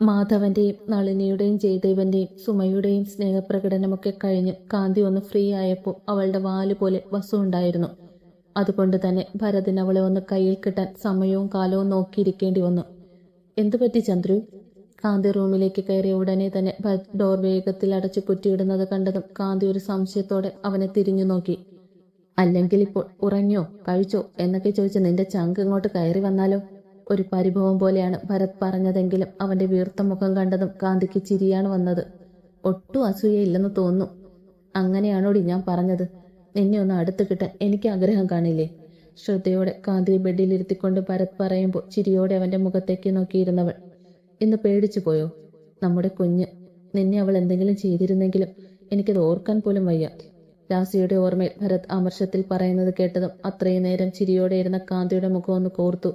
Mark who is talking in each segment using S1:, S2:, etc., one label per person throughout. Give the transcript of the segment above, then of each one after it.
S1: മാധവന്റെയും നളിനിയുടെയും ജയദേവന്റെയും സുമയുടെയും സ്നേഹപ്രകടനമൊക്കെ കഴിഞ്ഞ് കാന്തി ഒന്ന് ഫ്രീ ആയപ്പോൾ അവളുടെ വാൽ പോലെ വസു ഉണ്ടായിരുന്നു. അതുകൊണ്ട് തന്നെ ഭരതൻ അവളെ ഒന്ന് കയ്യിൽ കിട്ടാൻ സമയവും കാലവും നോക്കിയിരിക്കേണ്ടി വന്നു. എന്തു പറ്റി ചന്ദ്രു? കാന്തി റൂമിലേക്ക് കയറിയ ഉടനെ തന്നെ ഭരത് ഡോർ വേഗത്തിൽ അടച്ചു കുറ്റിയിടുന്നത് കണ്ടതും കാന്തി ഒരു സംശയത്തോടെ അവനെ തിരിഞ്ഞു നോക്കി. അല്ലെങ്കിൽ ഇപ്പോൾ ഉറങ്ങിയോ? കഴിച്ചോ? എന്നൊക്കെ ചോദിച്ച് നിന്റെ ചങ്ക് ഇങ്ങോട്ട് കയറി വന്നാലോ? ഒരു പരിഭവം പോലെയാണ് ഭരത് പറഞ്ഞതെങ്കിലും അവന്റെ വീർത്ത മുഖം കണ്ടതും കാന്തിക്ക് ചിരിയാണ് വന്നത്. ഒട്ടും അസൂയയില്ലെന്ന് തോന്നുന്നു. അങ്ങനെയാണോടി ഞാൻ പറഞ്ഞത്? നിന്നെ ഒന്ന് അടുത്ത് കിട്ടാൻ എനിക്ക് ആഗ്രഹം കാണില്ലേ? ശ്രദ്ധയോടെ കാന്തിയെ ബെഡിലിരുത്തിക്കൊണ്ട് ഭരത് പറയുമ്പോൾ ചിരിയോടെ അവന്റെ മുഖത്തേക്ക് നോക്കിയിരുന്നവൾ ഇന്ന് പേടിച്ചു പോയോ? നമ്മുടെ കുഞ്ഞ്. നിന്നെ അവൾ എന്തെങ്കിലും ചെയ്തിരുന്നെങ്കിലും എനിക്കത് ഓർക്കാൻ പോലും വയ്യ. രാസിയുടെ ഓർമ്മയിൽ ഭരത് അമർഷത്തിൽ പറയുന്നത് കേട്ടതും അത്രയും നേരം ചിരിയോടെ ഇരുന്ന കാന്തിയുടെ മുഖം ഒന്ന് കോർത്തു.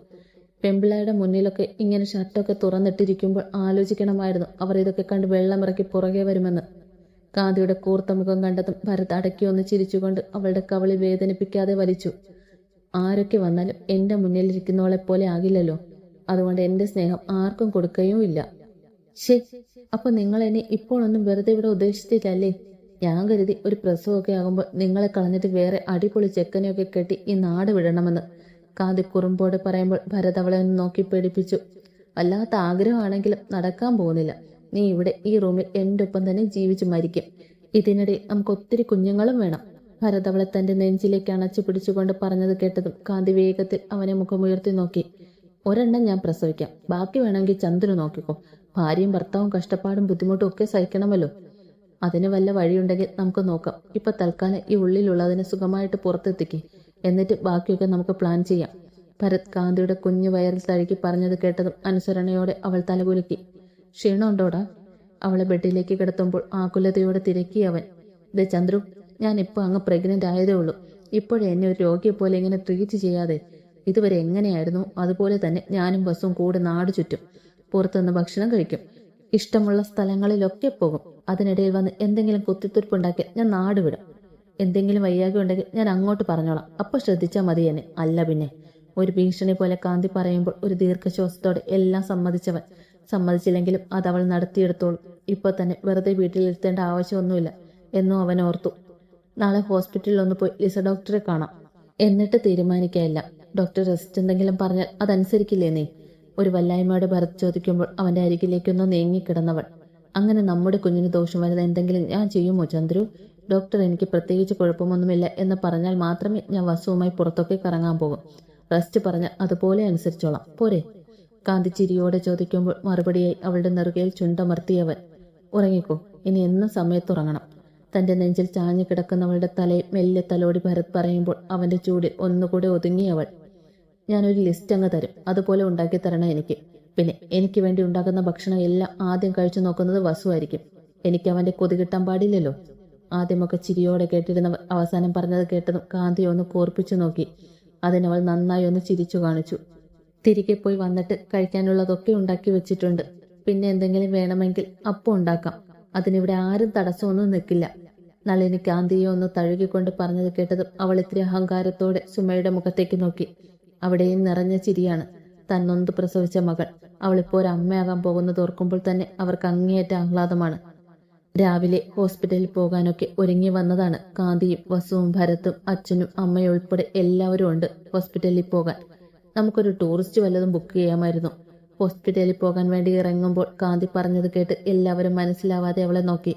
S1: പെമ്പിളയുടെ മുന്നിലൊക്കെ ഇങ്ങനെ ഷർട്ടൊക്കെ തുറന്നിട്ടിരിക്കുമ്പോൾ ആലോചിക്കണമായിരുന്നു. അവർ ഇതൊക്കെ കണ്ട് വെള്ളമിറക്കി പുറകെ വരുമെന്ന്. കാന്തിയുടെ കൂർത്ത മുഖം കണ്ടതും ഭരത് അടക്കി ഒന്ന് ചിരിച്ചുകൊണ്ട് അവളുടെ കവളി വേദനിപ്പിക്കാതെ വലിച്ചു. ആരൊക്കെ വന്നാലും എന്റെ മുന്നിലിരിക്കുന്നവളെ പോലെ ആകില്ലല്ലോ. അതുകൊണ്ട് എന്റെ സ്നേഹം ആർക്കും കൊടുക്കുകയും ഇല്ല. ശേ അപ്പൊ നിങ്ങൾ എന്നെ ഇപ്പോഴൊന്നും വെറുതെ ഇവിടെ ഉദ്ദേശിച്ചില്ലല്ലേ ഞാൻ കരുതി ഒരു പ്രസവമൊക്കെ ആകുമ്പോൾ നിങ്ങളെ കളഞ്ഞിട്ട് വേറെ അടിപൊളി ചെക്കനെയൊക്കെ കെട്ടി ഈ നാട് വിടണമെന്ന്. കാതി കുറുമ്പോടെ പറയുമ്പോൾ ഭരത് അവളെ ഒന്ന് നോക്കി പേടിപ്പിച്ചു. വല്ലാത്ത ആഗ്രഹമാണെങ്കിലും നടക്കാൻ പോകുന്നില്ല. നീ ഇവിടെ ഈ റൂമിൽ എന്റെ ഒപ്പം തന്നെ ജീവിച്ചു മരിക്കും. ഇതിനിടയിൽ നമുക്ക് ഒത്തിരി കുഞ്ഞുങ്ങളും വേണം. ഭരത് അവളെ തന്റെ നെഞ്ചിലേക്ക് അണച്ചു പിടിച്ചുകൊണ്ട് പറഞ്ഞത് കേട്ടതും കാന്തി വേഗത്തിൽ അവനെ മുഖമുയർത്തി നോക്കി. ഒരെണ്ണം ഞാൻ പ്രസവിക്കാം. ബാക്കി വേണമെങ്കിൽ ചന്ദ്രന് നോക്കിക്കോ. ഭാര്യയും ഭർത്താവും കഷ്ടപ്പാടും ബുദ്ധിമുട്ടും ഒക്കെ സഹിക്കണമല്ലോ. അതിന് വല്ല വഴിയുണ്ടെങ്കിൽ നമുക്ക് നോക്കാം. ഇപ്പൊ തൽക്കാലം ഈ ഉള്ളിലുള്ളതിനെ സുഖമായിട്ട് പുറത്തെത്തിക്കേ. എന്നിട്ട് ബാക്കിയൊക്കെ നമുക്ക് പ്ലാൻ ചെയ്യാം. ഭരത് കാന്തിയുടെ കുഞ്ഞു വയറിൽ തഴുകി പറഞ്ഞത് കേട്ടതും അനുസരണയോടെ അവൾ തലകുലുക്കി. ക്ഷീണമുണ്ടോടാ? അവളെ ബെഡിലേക്ക് കിടത്തുമ്പോൾ ആകുലതയോടെ തിരക്കി അവൻ. ദേ ചന്ദ്രു ഞാൻ ഇപ്പോൾ അങ്ങ് പ്രഗ്നന്റ് ആയതേ ഉള്ളൂ. ഇപ്പോഴേ എന്നെ ഒരു രോഗിയെ പോലെ ഇങ്ങനെ ട്രീറ്റ് ചെയ്യാതെ. ഇതുവരെ എങ്ങനെയായിരുന്നു? അതുപോലെ തന്നെ ഞാനും ബസ്സും കൂടെ നാട് ചുറ്റും. പുറത്തുനിന്ന് ഭക്ഷണം കഴിക്കും. ഇഷ്ടമുള്ള സ്ഥലങ്ങളിലൊക്കെ പോകും. അതിനിടയിൽ വന്ന് എന്തെങ്കിലും കുത്തിത്തുരുപ്പുണ്ടാക്കിയാൽ ഞാൻ നാട് വിടും എന്തെങ്കിലും വയ്യാകെ ഉണ്ടെങ്കിൽ ഞാൻ അങ്ങോട്ട് പറഞ്ഞോളാം. അപ്പോൾ ശ്രദ്ധിച്ചാൽ മതി എന്നെ. അല്ല പിന്നെ. ഒരു ഭീഷണി പോലെ കാന്തി പറയുമ്പോൾ ഒരു ദീർഘശ്വാസത്തോടെ എല്ലാം സമ്മതിച്ചവൻ. സമ്മതിച്ചില്ലെങ്കിലും അത് അവൾ നടത്തിയെടുത്തോളും. ഇപ്പോൾ തന്നെ വെറുതെ വീട്ടിലിരുത്തേണ്ട ആവശ്യമൊന്നുമില്ല എന്നും അവൻ ഓർത്തു. നാളെ ഹോസ്പിറ്റലിൽ ഒന്ന് പോയി ലിസ ഡോക്ടറെ കാണാം. എന്നിട്ട് തീരുമാനിക്കുകയല്ല. ഡോക്ടർ റെസ്റ്റ് എന്തെങ്കിലും പറഞ്ഞാൽ അതനുസരിക്കില്ലേ നീ ഒരു വല്ലായ്മയോടെ ഭരത് ചോദിക്കുമ്പോൾ അവന്റെ അരികിലേക്കൊന്ന് നീങ്ങിക്കിടന്നവൾ അങ്ങനെ നമ്മുടെ കുഞ്ഞിന് ദോഷം വരുന്ന എന്തെങ്കിലും ഞാൻ ചെയ്യുമോ ചന്ദ്രു? ഡോക്ടർ എനിക്ക് പ്രത്യേകിച്ച് കുഴപ്പമൊന്നുമില്ല എന്ന് പറഞ്ഞാൽ മാത്രമേ ഞാൻ വസുവുമായി പുറത്തൊക്കെ കറങ്ങാൻ പോകും. റെസ്റ്റ് പറഞ്ഞ അതുപോലെ അനുസരിച്ചോളാം. പോരെ? കാന്തി ചിരിയോടെ ചോദിക്കുമ്പോൾ മറുപടിയായി അവളുടെ നെറുകയിൽ ചുണ്ടമർത്തിയവൻ ഉറങ്ങിക്കോ ഇനി എന്നും സമയത്ത് ഉറങ്ങണം. തന്റെ നെഞ്ചിൽ ചാഞ്ഞു കിടക്കുന്നവളുടെ തലയിൽ മെല്ലെ തലോടി ഭരത് പറയുമ്പോൾ അവന്റെ ചൂടിൽ ഒന്നുകൂടെ ഒതുങ്ങിയവൾ ഞാനൊരു ലിസ്റ്റ് അങ്ങ് തരും. അതുപോലെ ഉണ്ടാക്കി തരണം എനിക്ക്. പിന്നെ എനിക്ക് വേണ്ടി ഉണ്ടാക്കുന്ന ഭക്ഷണം എല്ലാം ആദ്യം കഴിച്ചു നോക്കുന്നത് വസുവായിരിക്കും എനിക്ക് അവന്റെ കൊതി കിട്ടാൻ പാടില്ലല്ലോ. ആദ്യമൊക്കെ ചിരിയോടെ കേട്ടിരുന്ന അവസാനം പറഞ്ഞത് കേട്ടതും കാന്തി ഒന്ന് കോർപ്പിച്ചു നോക്കി. അതിനവൾ നന്നായി ഒന്ന് ചിരിച്ചു കാണിച്ചു. തിരികെ പോയി വന്നിട്ട് കഴിക്കാനുള്ളതൊക്കെ ഉണ്ടാക്കി വെച്ചിട്ടുണ്ട്. പിന്നെ എന്തെങ്കിലും വേണമെങ്കിൽ അപ്പം ഉണ്ടാക്കാം. അതിനിവിടെ ആരും തടസ്സമൊന്നും നിൽക്കില്ല. നളിനി കാന്തിയെ ഒന്ന് തഴുകിക്കൊണ്ട് പറഞ്ഞത് കേട്ടതും അവൾ ഇത്തിരി അഹങ്കാരത്തോടെ സുമയുടെ മുഖത്തേക്ക് നോക്കി. അവിടെയും നിറഞ്ഞ ചിരിയാണ് തന്നൊന്ന് പ്രസവിച്ച മകൾ. അവളിപ്പോൾ ഒരു അമ്മയാകാൻ പോകുന്നത് ഓർക്കുമ്പോൾ തന്നെ അവർക്ക് അങ്ങേയറ്റ ആഹ്ലാദമാണ്. രാവിലെ ഹോസ്പിറ്റലിൽ പോകാനൊക്കെ ഒരുങ്ങി വന്നതാണ് കാന്തിയും വസുവും ഭരത്തും അച്ഛനും അമ്മയും ഉൾപ്പെടെ എല്ലാവരും ഉണ്ട് ഹോസ്പിറ്റലിൽ പോകാൻ. നമുക്കൊരു ടൂറിസ്റ്റ് വല്ലതും ബുക്ക് ചെയ്യാമായിരുന്നു. ഹോസ്പിറ്റലിൽ പോകാൻ വേണ്ടി ഇറങ്ങുമ്പോൾ കാന്തി പറഞ്ഞത് കേട്ട് എല്ലാവരും മനസ്സിലാവാതെ അവളെ നോക്കി.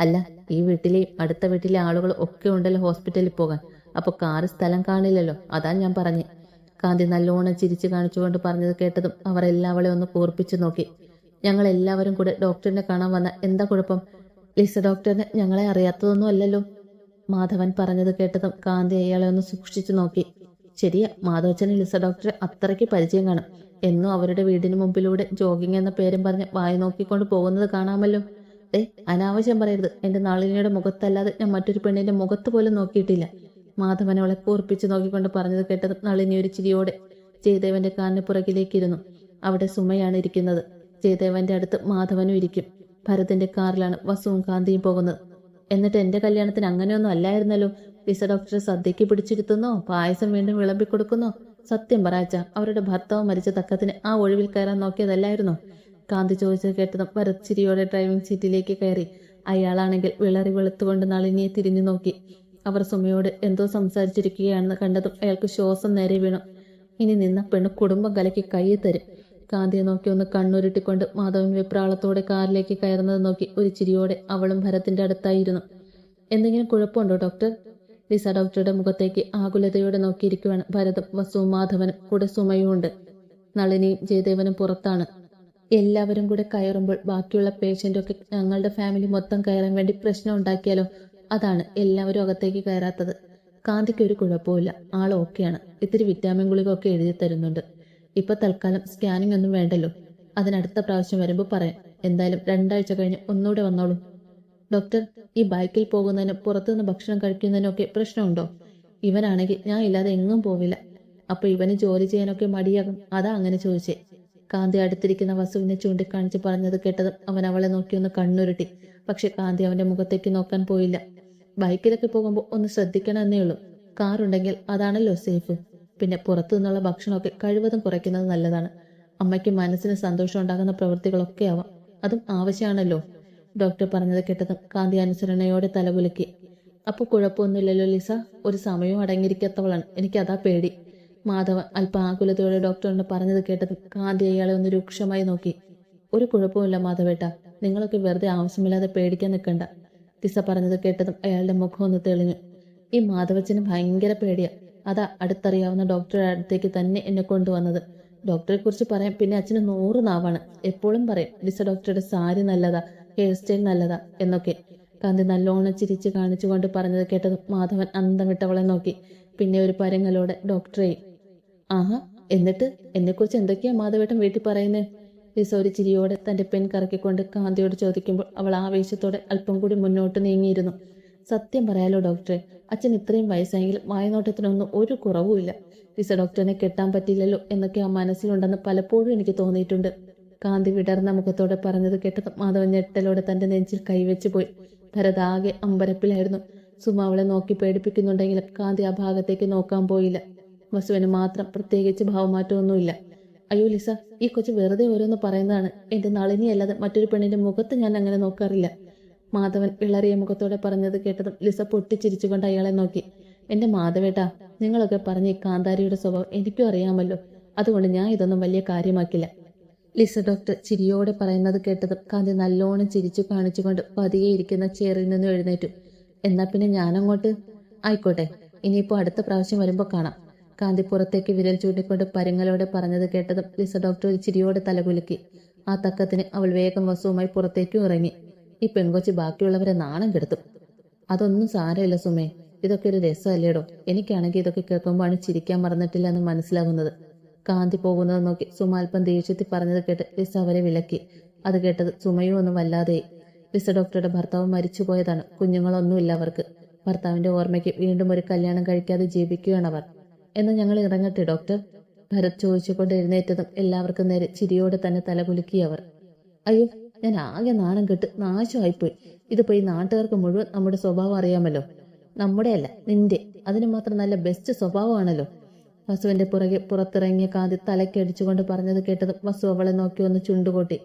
S1: അല്ല ഈ വീട്ടിലെയും അടുത്ത വീട്ടിലെ ആളുകൾ ഒക്കെ ഉണ്ടല്ലോ ഹോസ്പിറ്റലിൽ പോകാൻ. അപ്പൊ കാറ് സ്ഥലം കാണില്ലല്ലോ അതാ ഞാൻ പറഞ്ഞേ. കാന്തി നല്ലോണം ചിരിച്ചു കാണിച്ചുകൊണ്ട് പറഞ്ഞത് കേട്ടതും അവർ എല്ലാവളെ ഒന്ന് കൂർപ്പിച്ചു നോക്കി. ഞങ്ങൾ എല്ലാവരും കൂടെ ഡോക്ടറിനെ കാണാൻ വന്ന എന്താ കുഴപ്പം? ലിസ ഡോക്ടറിന് ഞങ്ങളെ അറിയാത്തതൊന്നും അല്ലല്ലോ. മാധവൻ പറഞ്ഞത് കേട്ടതും കാന്തി അയാളെ ഒന്ന് സൂക്ഷിച്ചു നോക്കി. ശരിയാ മാധവച്ചന് ലിസ ഡോക്ടറെ അത്രയ്ക്ക് പരിചയം കാണും. എന്നും അവരുടെ വീടിന് മുമ്പിലൂടെ ജോഗിങ് എന്ന പേരും പറഞ്ഞ് വായി നോക്കിക്കൊണ്ട് പോകുന്നത് കാണാമല്ലോ. ഏ അനാവശ്യം പറയരുത്. എന്റെ നാളിനിയുടെ മുഖത്തല്ലാതെ ഞാൻ മറ്റൊരു പെണ്ണിന്റെ മുഖത്ത് പോലും നോക്കിയിട്ടില്ല. മാധവൻ അവളെ കൂർപ്പിച്ചു നോക്കിക്കൊണ്ട് പറഞ്ഞത് കേട്ടത് നളിനി ഒരു ചിരിയോടെ ജയദേവന്റെ കാലിന് പുറകിലേക്കിരുന്നു. അവിടെ സുമയാണ് ഇരിക്കുന്നത്. ജയദേവന്റെ അടുത്ത് മാധവനും ഇരിക്കും. ഭരതിന്റെ കാറിലാണ് വസുവും കാന്തിയും പോകുന്നത്. എന്നിട്ട് എന്റെ കല്യാണത്തിന് അങ്ങനെയൊന്നും അല്ലായിരുന്നല്ലോ. വിസ ഡോക്ടറെ സദ്യക്ക് പിടിച്ചിരുത്തുന്നോ? പായസം വീണ്ടും വിളമ്പി കൊടുക്കുന്നോ? സത്യം പറയച്ച അവരുടെ ഭർത്താവ് മരിച്ച തക്കത്തിന് ആ ഒഴിവിൽ കയറാൻ നോക്കിയതല്ലായിരുന്നോ? കാന്തി ചോദിച്ചത് കേട്ടതും ഭരത് ചിരിയോടെ ഡ്രൈവിംഗ് സീറ്റിലേക്ക് കയറി. അയാളാണെങ്കിൽ വിളറി വെളുത്തുകൊണ്ട് നളിനിയെ തിരിഞ്ഞു നോക്കി. അവർ സുമയോട് എന്തോ സംസാരിച്ചിരിക്കുകയാണെന്ന് കണ്ടതും അയാൾക്ക് ശ്വാസം നേരെ വീണു. ഇനി നിന്ന പെണ്ണ് കുടുംബം കലക്കി കൈ തരും. കാന്തിയെ നോക്കി ഒന്ന് കണ്ണുരുട്ടിക്കൊണ്ട് മാധവൻ വെപ്രാളത്തോടെ കാറിലേക്ക് കയറുന്നത് നോക്കി ഒരു ചിരിയോടെ അവളും ഭരത്തിന്റെ അടുത്തായിരുന്നു. എന്തെങ്കിലും കുഴപ്പമുണ്ടോ ഡോക്ടർ? ലിസ ഡോക്ടറുടെ മുഖത്തേക്ക് ആകുലതയോടെ നോക്കിയിരിക്കുവാണ് ഭരതും വസുവും മാധവനും. കൂടെ സുമയും ഉണ്ട് നളിനിയും ജയദേവനും പുറത്താണ്. എല്ലാവരും കൂടെ കയറുമ്പോൾ ബാക്കിയുള്ള പേഷ്യന്റൊക്കെ ഞങ്ങളുടെ ഫാമിലി മൊത്തം കയറാൻ വേണ്ടി പ്രശ്നം ഉണ്ടാക്കിയാലോ? അതാണ് എല്ലാവരും അകത്തേക്ക് കയറാത്തത്. കാന്തിക്ക് ഒരു കുഴപ്പമില്ല ആൾ ഓക്കെയാണ്. ഇത്തിരി വിറ്റാമിൻ ഗുളിക ഒക്കെ എഴുതി തരുന്നുണ്ട്. ഇപ്പൊ തൽക്കാലം സ്കാനിംഗ് ഒന്നും വേണ്ടല്ലോ. അതിനടുത്ത പ്രാവശ്യം വരുമ്പോൾ പറയാം. എന്തായാലും രണ്ടാഴ്ച കഴിഞ്ഞ് ഒന്നുകൂടെ വന്നോളൂ. ഡോക്ടർ ഈ ബൈക്കിൽ പോകുന്നതിനും പുറത്തുനിന്ന് ഭക്ഷണം കഴിക്കുന്നതിനും ഒക്കെ പ്രശ്നമുണ്ടോ? ഇവനാണെങ്കിൽ ഞാൻ ഇല്ലാതെ എങ്ങും പോവില്ല. അപ്പൊ ഇവന് ജോലി ചെയ്യാനൊക്കെ മടിയാകും. അതാ അങ്ങനെ ചോദിച്ചേ. കാന്തി അടുത്തിരിക്കുന്ന വസുവിനെ ചൂണ്ടിക്കാണിച്ച് പറഞ്ഞത് കേട്ടതും അവൻ അവളെ നോക്കി ഒന്ന് കണ്ണുരുട്ടി. പക്ഷെ കാന്തി അവന്റെ മുഖത്തേക്ക് നോക്കാൻ പോയില്ല. ബൈക്കിലൊക്കെ പോകുമ്പോൾ ഒന്ന് ശ്രദ്ധിക്കണമെന്നേ ഉള്ളൂ. കാറുണ്ടെങ്കിൽ അതാണല്ലോ സേഫ്. പിന്നെ പുറത്തു നിന്നുള്ള ഭക്ഷണമൊക്കെ കഴിവതും കുറയ്ക്കുന്നത് നല്ലതാണ്. അമ്മയ്ക്ക് മനസ്സിന് സന്തോഷം ഉണ്ടാകുന്ന പ്രവൃത്തികളൊക്കെ ആവാം. അതും ആവശ്യമാണല്ലോ ഡോക്ടർ പറഞ്ഞത് കേട്ടതും കാന്തി അനുസരണയോടെ തലകുലുക്കി. അപ്പോൾ കുഴപ്പമൊന്നുമില്ലല്ലോ ലിസ. ഒരു സമയവും അടങ്ങിയിരിക്കാത്തവളാണ്. എനിക്കതാ പേടി. മാധവൻ അല്പം ആകുലതയോടെ ഡോക്ടറിനോട് പറഞ്ഞത് കേട്ടതും കാന്തി അയാളെ ഒന്ന് രൂക്ഷമായി നോക്കി. ഒരു കുഴപ്പമില്ല മാധവേട്ട. നിങ്ങളൊക്കെ വെറുതെ ആവശ്യമില്ലാതെ പേടിക്കാൻ നിൽക്കണ്ട. ലിസ പറഞ്ഞത് കേട്ടതും അയാളുടെ മുഖം ഒന്ന് തെളിഞ്ഞു. ഈ മാധവച്ചന് ഭയങ്കര പേടിയാ. അതാ അടുത്തറിയാവുന്ന ഡോക്ടറുടെ അടുത്തേക്ക് തന്നെ എന്നെ കൊണ്ടുവന്നത്. ഡോക്ടറെ കുറിച്ച് പറയാം പിന്നെ അച്ഛന് നൂറ് നാവാണ്. എപ്പോഴും പറയും ലിസ ഡോക്ടറുടെ സാരി നല്ലതാ ഹെയർ സ്റ്റൈൽ നല്ലതാ എന്നൊക്കെ. കാന്തി നല്ലോണം ചിരിച്ച് കാണിച്ചുകൊണ്ട് പറഞ്ഞത് കേട്ടതും മാധവൻ അന്തം വിട്ടവളെ നോക്കി. പിന്നെ ഒരു പരങ്ങലോടെ ഡോക്ടറെ ആഹാ എന്നിട്ട് എന്നെക്കുറിച്ച് എന്തൊക്കെയാ മാധവേട്ടൻ വീട്ടിൽ പറയുന്നേ? ലിസ ഒരു ചിരിയോടെ തന്റെ പെൺ കറക്കിക്കൊണ്ട് കാന്തിയോട് ചോദിക്കുമ്പോൾ അവൾ ആവേശത്തോടെ അല്പം കൂടി മുന്നോട്ട് നീങ്ങിയിരുന്നു. സത്യം പറയാലോ ഡോക്ടറെ. അച്ഛൻ ഇത്രയും വയസ്സായെങ്കിൽ വായനോട്ടത്തിനൊന്നും ഒരു കുറവുമില്ല ലിസ ഡോക്ടറിനെ കെട്ടാൻ പറ്റില്ലല്ലോ എന്നൊക്കെ ആ മനസ്സിലുണ്ടെന്ന് പലപ്പോഴും എനിക്ക് തോന്നിയിട്ടുണ്ട്. കാന്തി വിടർന്ന മുഖത്തോടെ പറഞ്ഞത് കേട്ടത് മാധവൻ ഞെട്ടലോടെ തന്റെ നെഞ്ചിൽ കൈവച്ചു പോയി. ഭരതാകെ അമ്പരപ്പിലായിരുന്നു. സുമ അവളെ നോക്കി പേടിപ്പിക്കുന്നുണ്ടെങ്കിലും കാന്തി ആ ഭാഗത്തേക്ക് നോക്കാൻ പോയില്ല. വസുവിന് മാത്രം പ്രത്യേകിച്ച് ഭാവമാറ്റമൊന്നുമില്ല. അയ്യോ ലിസ ഈ കൊച്ചു വെറുതെ ഓരോന്ന് പറയുന്നതാണ്. എന്റെ നളിനിയല്ലാതെ മറ്റൊരു പെണ്ണിന്റെ മുഖത്ത് ഞാൻ അങ്ങനെ നോക്കാറില്ല. മാധവൻ വിളറിയ മുഖത്തോടെ പറഞ്ഞത് കേട്ടതും ലിസ പൊട്ടിച്ചിരിച്ചുകൊണ്ട് അയാളെ നോക്കി. എന്റെ മാധവേട്ടാ നിങ്ങളൊക്കെ പറഞ്ഞ ഈ കാന്താരിയുടെ സ്വഭാവം എനിക്കും അറിയാമല്ലോ. അതുകൊണ്ട് ഞാൻ ഇതൊന്നും വലിയ കാര്യമാക്കില്ല. ലിസ ഡോക്ടർ ചിരിയോടെ പറയുന്നത് കേട്ടതും കാന്തി നല്ലോണം ചിരിച്ചു കാണിച്ചുകൊണ്ട് പതിയെ ഇരിക്കുന്ന ചെയറിൽ നിന്ന് എഴുന്നേറ്റു. എന്നാ പിന്നെ ഞാനങ്ങോട്ട്? ആയിക്കോട്ടെ ഇനിയിപ്പോ അടുത്ത പ്രാവശ്യം വരുമ്പോൾ കാണാം. കാന്തി പുറത്തേക്ക് വിരൽ ചൂണ്ടിക്കൊണ്ട് പരുങ്ങലോടെ പറഞ്ഞത് കേട്ടതും ലിസ ഡോക്ടർ ഒരു ചിരിയോടെ തലകുലുക്കി. ആ തക്കത്തിന് അവൾ വേഗം വസുവുമായി പുറത്തേക്കും ഇറങ്ങി. ഈ പെൺകൊച്ചി ബാക്കിയുള്ളവരെ നാണം കെടുത്തും. അതൊന്നും സാരമില്ല സുമേ. ഇതൊക്കെ ഒരു രസമല്ലേടോ? എനിക്കാണെങ്കിൽ ഇതൊക്കെ കേൾക്കുമ്പോഴാണ് ചിരിക്കാൻ മറന്നിട്ടില്ല എന്ന് മനസ്സിലാകുന്നത്. കാന്തി പോകുന്നത് നോക്കി സുമ അല്പം ദേഷ്യത്തിൽ പറഞ്ഞത് കേട്ട് ലിസ അവരെ വിലക്കി. അത് കേട്ടത് സുമയും ഒന്നും വല്ലാതെ ലിസ ഡോക്ടറുടെ ഭർത്താവ് മരിച്ചുപോയതാണ്. കുഞ്ഞുങ്ങളൊന്നുമില്ല അവർക്ക്. ഭർത്താവിന്റെ ഓർമ്മയ്ക്ക് വീണ്ടും ഒരു കല്യാണം കഴിക്കാതെ ജീവിക്കുകയാണ് അവർ. എന്ന് ഞങ്ങൾ ഇറങ്ങട്ടെ ഡോക്ടർ. ഭരത് ചോദിച്ചുകൊണ്ട് എഴുന്നേറ്റതും എല്ലാവർക്കും നേരെ ചിരിയോടെ തന്നെ തലകുലുക്കി അവർ. അയ്യോ ഞാൻ ആകെ നാണം കെട്ട് നാശമായിപ്പോയി. ഇതിപ്പോ ഈ നാട്ടുകാർക്ക് മുഴുവൻ നമ്മുടെ സ്വഭാവം അറിയാമല്ലോ. നമ്മുടെ അല്ല നിന്റെ. അതിന് മാത്രം നല്ല ബെസ്റ്റ് സ്വഭാവമാണല്ലോ. വസുവിന്റെ പുറകെ പുറത്തിറങ്ങിയ കാതി തലക്കടിച്ചുകൊണ്ട് പറഞ്ഞത് കേട്ടതും വസു അവളെ നോക്കി ഒന്ന് ചുണ്ടുകൊട്ടി.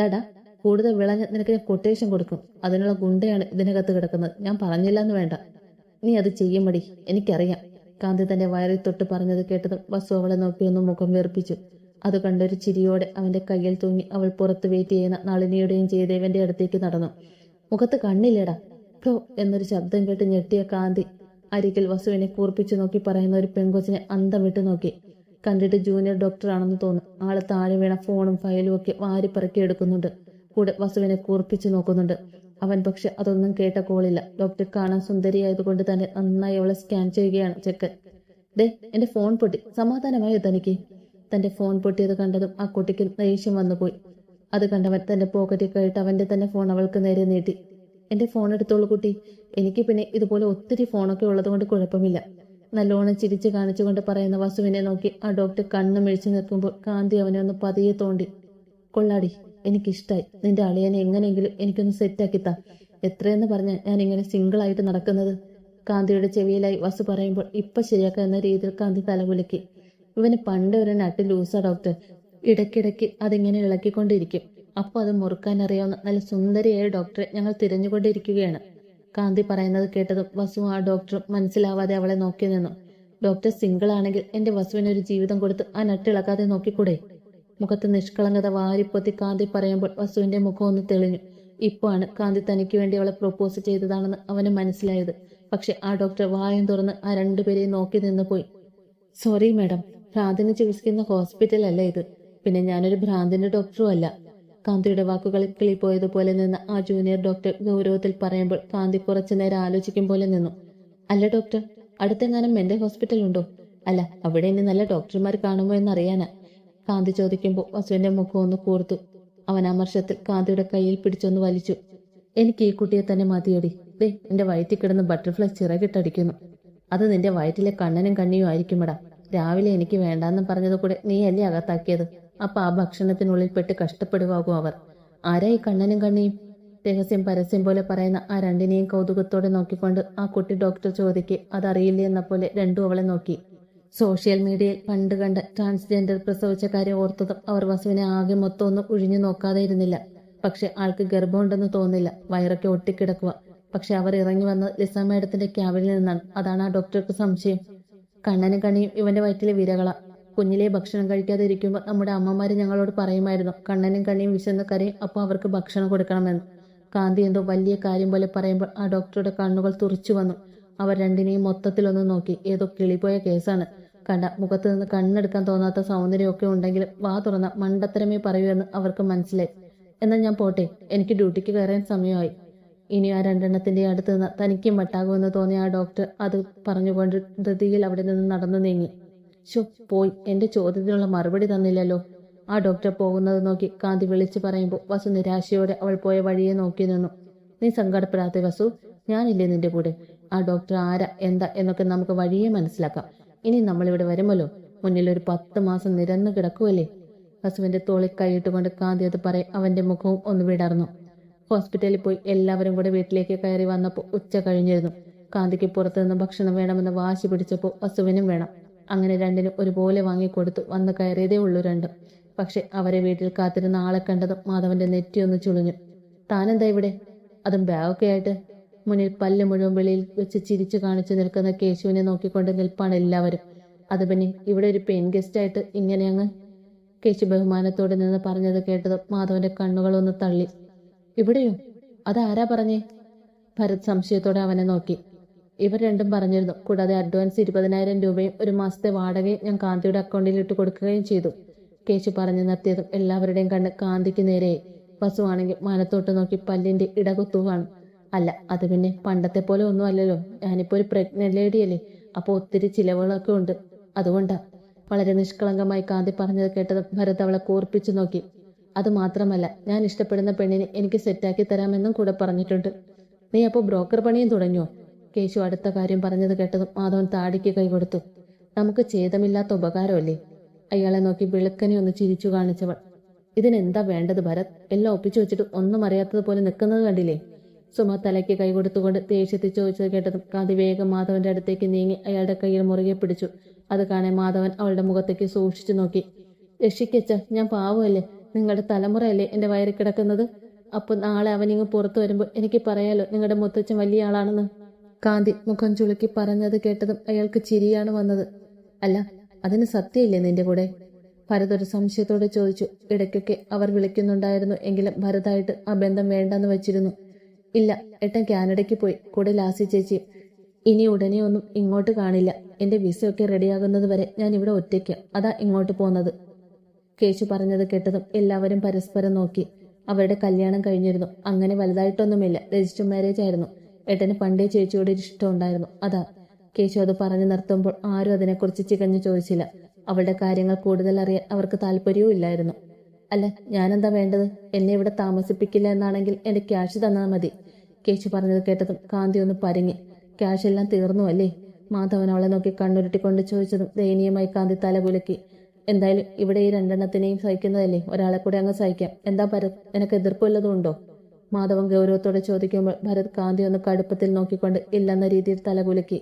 S1: ഡാഡാ കൂടുതൽ വിളഞ്ഞ നിനക്ക് ഞാൻ കൊട്ടേഷൻ കൊടുക്കും. അതിനുള്ള ഗുണ്ടയാണ് ഇതിനകത്ത് കിടക്കുന്നത്. ഞാൻ പറഞ്ഞില്ല എന്ന് വേണ്ട. നീ അത് ചെയ്യുമടി. എനിക്കറിയാം. കാന്തി തന്റെ വയറിൽ തൊട്ട് പറഞ്ഞത് കേട്ടതും വസു അവളെ നോക്കിയൊന്ന് മുഖം വീർപ്പിച്ചു അത് കണ്ടൊരു ചിരിയോടെ അവന്റെ കയ്യിൽ തൂങ്ങി അവൾ പുറത്ത് വെയിറ്റ് ചെയ്യുന്ന നളിനിയുടെയും ജയദേവന്റെ അടുത്തേക്ക് നടന്നു. മുഖത്ത് കണ്ണില്ലടാ. പ്രോ എന്നൊരു ശബ്ദം കേട്ട് ഞെട്ടിയ കാന്തി അരികിൽ വസുവിനെ കൂർപ്പിച്ചു നോക്കി പറയുന്ന ഒരു പെൺകൊച്ചിനെ അന്തം നോക്കി. കണ്ടിട്ട് ജൂനിയർ ഡോക്ടറാണെന്ന് തോന്നുന്നു. ആൾ താഴെ വീണ ഫോണും ഫയലും ഒക്കെ വാരി പറക്കി എടുക്കുന്നുണ്ട്. കൂടെ വസുവിനെ കൂർപ്പിച്ചു നോക്കുന്നുണ്ട്. അവൻ പക്ഷെ അതൊന്നും കേട്ട കോളില്ല. ഡോക്ടർ കാണാൻ സുന്ദരിയായതുകൊണ്ട് തന്നെ നന്നായി അവളെ സ്കാൻ ചെയ്യുകയാണ് ചെക്കൻ. ഡേ എന്റെ ഫോൺ പൊട്ടി. സമാധാനമായോ തനിക്ക്? തന്റെ ഫോൺ പൊട്ടിയത് കണ്ടതും ആ കുട്ടിക്ക് ദേഷ്യം വന്നുപോയി. അത് കണ്ടവൻ തന്റെ പോക്കറ്റിൽ കയറിട്ട് അവന്റെ തന്നെ ഫോൺ അവൾക്ക് നേരെ നീട്ടി. എന്റെ ഫോൺ എടുത്തോളൂ കുട്ടി. എനിക്ക് പിന്നെ ഇതുപോലെ ഒത്തിരി ഫോണൊക്കെ ഉള്ളതുകൊണ്ട് കുഴപ്പമില്ല. നല്ലോണം ചിരിച്ചു കാണിച്ചുകൊണ്ട് പറയുന്ന വസുവിനെ നോക്കി ആ ഡോക്ടർ കണ്ണു മിഴിച്ചു നിൽക്കുമ്പോൾ കാന്തി അവനെ ഒന്ന് പതിയെ തോണ്ടി. കൊള്ളാടി. എനിക്കിഷ്ടായി. നിന്റെ അളിയനെ എങ്ങനെയെങ്കിലും എനിക്കൊന്ന് സെറ്റാക്കി താ എത്രയെന്ന് പറഞ്ഞാൽ ഞാൻ ഇങ്ങനെ സിംഗിൾ ആയിട്ട് നടക്കുന്നത്? കാന്തിയുടെ ചെവിയിലായി വസു പറയുമ്പോൾ ഇപ്പൊ ശരിയാക്കാം എന്ന രീതിയിൽ കാന്തി തലകുലുക്കി. ഇവന് പണ്ട് ഒരു നട്ട് ലൂസാ ഡോക്ടർ. ഇടയ്ക്കിടയ്ക്ക് അതിങ്ങനെ ഇളക്കിക്കൊണ്ടിരിക്കും അപ്പോൾ അത് മുറുക്കാൻ അറിയാവുന്ന നല്ല സുന്ദരിയായ ഡോക്ടറെ ഞങ്ങൾ തിരഞ്ഞുകൊണ്ടിരിക്കുകയാണ്. കാന്തി പറയുന്നത് കേട്ടതും വസു ആ ഡോക്ടറും മനസ്സിലാവാതെ അവളെ നോക്കി നിന്നു. ഡോക്ടർ സിംഗിൾ ആണെങ്കിൽ എന്റെ വസുവിന് ഒരു ജീവിതം കൊടുത്ത് ആ നട്ടിളക്കാതെ നോക്കിക്കൂടെ? മുഖത്ത് നിഷ്കളങ്കത വാരിപ്പൊത്തി കാന്തി പറയുമ്പോൾ വസുവിന്റെ മുഖം ഒന്ന് തെളിഞ്ഞു. ഇപ്പോഴാണ് കാന്തി തനിക്ക് വേണ്ടി അവളെ പ്രൊപ്പോസ് ചെയ്തതാണെന്ന് അവന് മനസ്സിലായത്. പക്ഷെ ആ ഡോക്ടർ വായം തുറന്ന് ആ രണ്ടുപേരെയും നോക്കി നിന്ന് പോയി. സോറി മാഡം ഭ്രാന്തിന് ചികിത്സിക്കുന്ന ഹോസ്പിറ്റൽ അല്ല ഇത്. പിന്നെ ഞാനൊരു ഭ്രാന്തിന്റെ ഡോക്ടറും അല്ല. കാന്തിയുടെ വാക്കുകളിൽ കിളിപ്പോയതുപോലെ നിന്ന് ആ ജൂനിയർ ഡോക്ടർ ഗൗരവത്തിൽ പറയുമ്പോൾ കാന്തി കുറച്ചു നേരം ആലോചിക്കും പോലെ നിന്നു. അല്ല ഡോക്ടർ അടുത്തെങ്ങാനും മെന്റൽ ഹോസ്പിറ്റൽ ഉണ്ടോ? അല്ല അവിടെ ഇനി നല്ല ഡോക്ടർമാർ കാണുമോ എന്നറിയാനാ. കാന്തി ചോദിക്കുമ്പോൾ വസുവിന്റെ മുഖം ഒന്ന് കൂർത്തു. അവൻ അമർഷത്തിൽ കാന്തിയുടെ കയ്യിൽ പിടിച്ചൊന്ന് വലിച്ചു. എനിക്ക് ഈ കുട്ടിയെ തന്നെ മതിയടി. ദേ എന്റെ വയറ്റിൽ കിടന്ന് ബട്ടർഫ്ലൈ ചിറകിട്ടടിക്കുന്നു. അത് നിന്റെ വയറ്റിലെ കണ്ണനും കണ്ണിയും ആയിരിക്കുമടാ. രാവിലെ എനിക്ക് വേണ്ടാന്ന് പറഞ്ഞത് കൂടെ നീ അല്ലേ അകത്താക്കിയത്? അപ്പൊ ആ ഭക്ഷണത്തിനുള്ളിൽ പെട്ട് കഷ്ടപ്പെടുവാകും അവർ. ആരാ ഈ കണ്ണനും കണ്ണിയും? രഹസ്യം പരസ്യം പോലെ പറയുന്ന ആ രണ്ടിനെയും കൗതുകത്തോടെ നോക്കിക്കൊണ്ട് ആ കുട്ടി ഡോക്ടർ ചോദിക്കെ അതറിയില്ലേ എന്ന പോലെ രണ്ടും അവളെ നോക്കി. സോഷ്യൽ മീഡിയയിൽ പണ്ട് കണ്ട ട്രാൻസ്ജെൻഡർ പ്രസവിച്ച കാര്യം ഓർത്തതും അവർ വസുവിനെ ആകെ മൊത്തം ഒന്നും ഒഴിഞ്ഞു നോക്കാതെ ഇരുന്നില്ല. പക്ഷെ ആൾക്ക് ഗർഭമുണ്ടെന്ന് തോന്നില്ല. വയറൊക്കെ ഒട്ടിക്കിടക്കുക. പക്ഷെ അവർ ഇറങ്ങി വന്നത് ലിസ മേഡത്തിന്റെ ക്യാബിനിൽ നിന്നാണ്. അതാണ് ആ ഡോക്ടർക്ക് സംശയം. കണ്ണനും കണ്ണിയും ഇവന്റെ വയറ്റിലെ വിരകള. കുഞ്ഞിലെ ഭക്ഷണം കഴിക്കാതെ ഇരിക്കുമ്പോൾ നമ്മുടെ അമ്മമാര് ഞങ്ങളോട് പറയുമായിരുന്നു കണ്ണനും കണ്ണിയും വിശന്ന് കരയും അപ്പോൾ അവർക്ക് ഭക്ഷണം കൊടുക്കണമെന്ന്. കാന്തി എന്തോ വലിയ കാര്യം പോലെ പറയുമ്പോൾ ആ ഡോക്ടറുടെ കണ്ണുകൾ തുറച്ചു വന്നു. അവർ രണ്ടിനെയും മൊത്തത്തിലൊന്ന് നോക്കി. ഏതോ കിളിപോയ കേസാണ്. കണ്ട മുഖത്ത് നിന്ന് കണ്ണെടുക്കാൻ തോന്നാത്ത സൗന്ദര്യമൊക്കെ ഉണ്ടെങ്കിലും വാ തുറന്ന മണ്ടത്തരമേ പറയൂ എന്ന് അവർക്ക് മനസ്സിലായി. എന്നാൽ ഞാൻ പോട്ടെ എനിക്ക് ഡ്യൂട്ടിക്ക് കയറാൻ സമയമായി. ഇനി ആ രണ്ടെണ്ണത്തിന്റെ അടുത്ത് നിന്ന് തനിക്കും വട്ടാകുമെന്ന് തോന്നിയ ആ ഡോക്ടർ അത് പറഞ്ഞുകൊണ്ട് ധൃതിയിൽ അവിടെ നിന്ന് നടന്നു നീങ്ങി. ഷോ പോയി എന്റെ ചോദ്യത്തിനുള്ള മറുപടി തന്നില്ലല്ലോ. ആ ഡോക്ടർ പോകുന്നത് നോക്കി കാന്തി വിളിച്ചു പറയുമ്പോൾ വസു നിരാശയോടെ അവൾ പോയ വഴിയെ നോക്കി നിന്നു. നീ സങ്കടപ്പെടാത്ത വസു ഞാനില്ലേ നിന്റെ കൂടെ? ആ ഡോക്ടർ ആരാ എന്താ എന്നൊക്കെ നമുക്ക് വഴിയെ മനസ്സിലാക്കാം. ഇനി നമ്മളിവിടെ വരുമല്ലോ. മുന്നിൽ ഒരു പത്ത് മാസം നിരന്നു കിടക്കുമല്ലേ ഹസുവിന്റെ തോളിൽ കൈയിട്ടുകൊണ്ട് കാന്തി അത് പറയും അവന്റെ മുഖവും ഒന്ന് വിടർന്നു. ഹോസ്പിറ്റലിൽ പോയി എല്ലാവരും കൂടെ വീട്ടിലേക്ക് കയറി വന്നപ്പോൾ ഉച്ച കഴിഞ്ഞിരുന്നു. കാന്തിക്ക് പുറത്തുനിന്ന് ഭക്ഷണം വേണമെന്ന് വാശി പിടിച്ചപ്പോൾ വസുവിനും വേണം. അങ്ങനെ രണ്ടിനും ഒരുപോലെ വാങ്ങിക്കൊടുത്തു വന്ന് കയറിയതേ ഉള്ളൂ രണ്ടും. പക്ഷെ അവരെ വീട്ടിൽ കാത്തിരുന്ന ആളെ കണ്ടതും മാധവന്റെ നെറ്റി ഒന്ന് ചുളിഞ്ഞു. താനെന്താ ഇവിടെ? അതും ബാഗൊക്കെ ആയിട്ട്? മുന്നിൽ പല്ല് മുഴുവൻ വെളിയിൽ വെച്ച് ചിരിച്ചു കാണിച്ചു നിൽക്കുന്ന കേശുവിനെ നോക്കിക്കൊണ്ട് നിൽപ്പാണ് എല്ലാവരും. അത് പിന്നെ ഇവിടെ ഒരു പെയിൻ ഗസ്റ്റ് ആയിട്ട് ഇങ്ങനെ അങ്ങ് കേശു ബഹുമാനത്തോടെ നിന്ന് പറഞ്ഞത് കേട്ടത് മാധവന്റെ കണ്ണുകൾ ഒന്ന് തള്ളി. ഇവിടെയോ? അതാരാ പറഞ്ഞേ? ഭരത് സംശയത്തോടെ അവനെ നോക്കി. ഇവർ രണ്ടും പറഞ്ഞിരുന്നു. കൂടാതെ അഡ്വാൻസ് ഇരുപതിനായിരം രൂപയും ഒരു മാസത്തെ വാടകയും ഞാൻ കാന്തിയുടെ അക്കൗണ്ടിൽ ഇട്ട് കൊടുക്കുകയും ചെയ്തു. കേശു പറഞ്ഞു നിർത്തിയതും എല്ലാവരുടെയും കണ്ണ് കാന്തിക്ക് നേരെയായി. വസുവാണെങ്കിൽ മാനത്തോട്ട് നോക്കി പല്ലിന്റെ ഇടകുത്തുവാണ്. അല്ല അത് പിന്നെ പണ്ടത്തെ പോലെ ഒന്നും അല്ലല്ലോ. ഞാനിപ്പോ ഒരു പ്രഗ്നന്റ് ലേഡിയല്ലേ അപ്പോൾ ഒത്തിരി ചിലവുകളൊക്കെ ഉണ്ട്. അതുകൊണ്ടാ വളരെ നിഷ്കളങ്കമായി കാന്തി പറഞ്ഞത് കേട്ടതും ഭരത് അവളെ കൂർപ്പിച്ചു നോക്കി. അത് മാത്രമല്ല ഞാൻ ഇഷ്ടപ്പെടുന്ന പെണ്ണിനെ എനിക്ക് സെറ്റാക്കി തരാമെന്നും കൂടെ പറഞ്ഞിട്ടുണ്ട്. നീ അപ്പോൾ ബ്രോക്കർ പണിയും തുടങ്ങിയോ? കേശു അടുത്ത കാര്യം പറഞ്ഞത് കേട്ടതും മാധവൻ താടിക്ക് കൈ കൊടുത്തു. നമുക്ക് ഛേദമില്ലാത്ത ഉപകാരമല്ലേ? അയാളെ നോക്കി വിളക്കനെ ഒന്ന് ചിരിച്ചു കാണിച്ചവൾ. ഇതിനെന്താ വേണ്ടത് ഭരത്? എല്ലാം ഒപ്പിച്ചു വെച്ചിട്ട് ഒന്നും അറിയാത്തതുപോലെ നിൽക്കുന്നത് കണ്ടില്ലേ? സുമ തലയ്ക്ക് കൈ കൊടുത്തുകൊണ്ട് ദേഷ്യത്തിൽ ചോദിച്ചത് കേട്ടതും കാന്തി വേഗം മാധവന്റെ അടുത്തേക്ക് നീങ്ങി അയാളുടെ കയ്യിൽ മുറുകെ പിടിച്ചു. അത് കാണാൻ മാധവൻ അവളുടെ മുഖത്തേക്ക് സൂക്ഷിച്ചു നോക്കി. രക്ഷിക്കച്ച ഞാൻ പാവമല്ലേ? നിങ്ങളുടെ തലമുറയല്ലേ എന്റെ വയറിൽ കിടക്കുന്നത്? അപ്പൊ നാളെ അവനിങ്ങ് പുറത്തു വരുമ്പോൾ എനിക്ക് പറയാലോ നിങ്ങളുടെ മുത്തച്ഛൻ വലിയ ആളാണെന്ന്? കാന്തി മുഖം ചുളുക്കി പറഞ്ഞത് കേട്ടതും അയാൾക്ക് ചിരിയാണ് വന്നത്. അല്ല അതിന് സത്യമില്ലേ നിന്റെ കൂടെ? ഭരത് ഒരു സംശയത്തോടെ ചോദിച്ചു. ഇടയ്ക്കൊക്കെ അവർ വിളിക്കുന്നുണ്ടായിരുന്നു എങ്കിലും ഭരതായിട്ട് ആ ബന്ധം വേണ്ടെന്ന് വെച്ചിരുന്നു. ഇല്ല ഏട്ടൻ കാനഡയ്ക്ക് പോയി. കൂടെ ലാസി ചേച്ചി. ഇനി ഉടനെ ഒന്നും ഇങ്ങോട്ട് കാണില്ല. എന്റെ വിസയൊക്കെ റെഡിയാകുന്നത് വരെ ഞാൻ ഇവിടെ ഒറ്റയ്ക്ക്. അതാ ഇങ്ങോട്ട് പോന്നത്. കേശു പറഞ്ഞത് കേട്ടതും എല്ലാവരും പരസ്പരം നോക്കി. അവരുടെ കല്യാണം കഴിഞ്ഞിരുന്നു. അങ്ങനെ വലുതായിട്ടൊന്നുമില്ല. രജിസ്റ്റർ മാരേജ് ആയിരുന്നു. ഏട്ടന് പണ്ടേ ചേച്ചിയോട് ഇഷ്ടം ഉണ്ടായിരുന്നു. അതാ. കേശു അത് പറഞ്ഞു നിർത്തുമ്പോൾ ആരും അതിനെക്കുറിച്ച് ചികഞ്ഞു ചോദിച്ചില്ല. അവളുടെ കാര്യങ്ങൾ കൂടുതൽ അറിയാൻ അവർക്ക് താല്പര്യവും ഇല്ലായിരുന്നു. അല്ല ഞാനെന്താ വേണ്ടത്? എന്നെ ഇവിടെ താമസിപ്പിക്കില്ല എന്നാണെങ്കിൽ എന്റെ ക്യാഷ് തന്നാൽ മതി. കേശു പറഞ്ഞത് കേട്ടതും കാന്തി ഒന്ന് പരങ്ങി. ക്യാഷ് എല്ലാം തീർന്നു അല്ലേ? മാധവൻ അവളെ നോക്കി കണ്ണുരുട്ടിക്കൊണ്ട് ചോദിച്ചതും ദയനീയമായി കാന്തി തലകുലക്കി എന്തായാലും ഇവിടെ ഈ രണ്ടെണ്ണത്തിനെയും സഹിക്കുന്നതല്ലേ? ഒരാളെ കൂടെ അങ്ങ് സഹിക്കാം. എന്താ ഭരത്? നിനക്ക് എതിർപ്പുള്ളതും ഉണ്ടോ? മാധവൻ ഗൗരവത്തോടെ ചോദിക്കുമ്പോൾ ഭരത് കാന്തി ഒന്ന് കടുപ്പത്തിൽ നോക്കിക്കൊണ്ട് ഇല്ലെന്ന രീതിയിൽ തലകുലുക്കി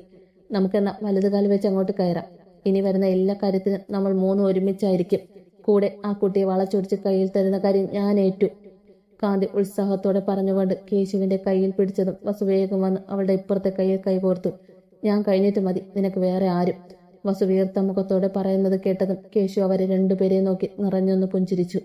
S1: നമുക്കെന്നാ വലതുകാൽ വെച്ച് അങ്ങോട്ട് കയറാം. ഇനി വരുന്ന എല്ലാ കാര്യത്തിനും നമ്മൾ മൂന്നും ഒരുമിച്ചായിരിക്കും. കൂടെ ആ കുട്ടിയെ വളച്ചൊടിച്ച് കയ്യിൽ തരുന്ന കാര്യം ഞാൻ ഏറ്റു. കാന്തി ഉത്സാഹത്തോടെ പറഞ്ഞുകൊണ്ട് കേശുവിന്റെ കയ്യിൽ പിടിച്ചതും വസു വേഗം വന്ന് അവളുടെ ഇപ്പുറത്തെ കയ്യിൽ കൈകോർത്തു. ഞാൻ കഴിഞ്ഞിട്ട് മതി നിനക്ക് വേറെ ആരും. വസു വീർത്ത മുഖത്തോടെ പറയുന്നത് കേട്ടതും കേശു അവരെ രണ്ടുപേരെയും നോക്കി നിറഞ്ഞൊന്ന് പുഞ്ചിരിച്ചു.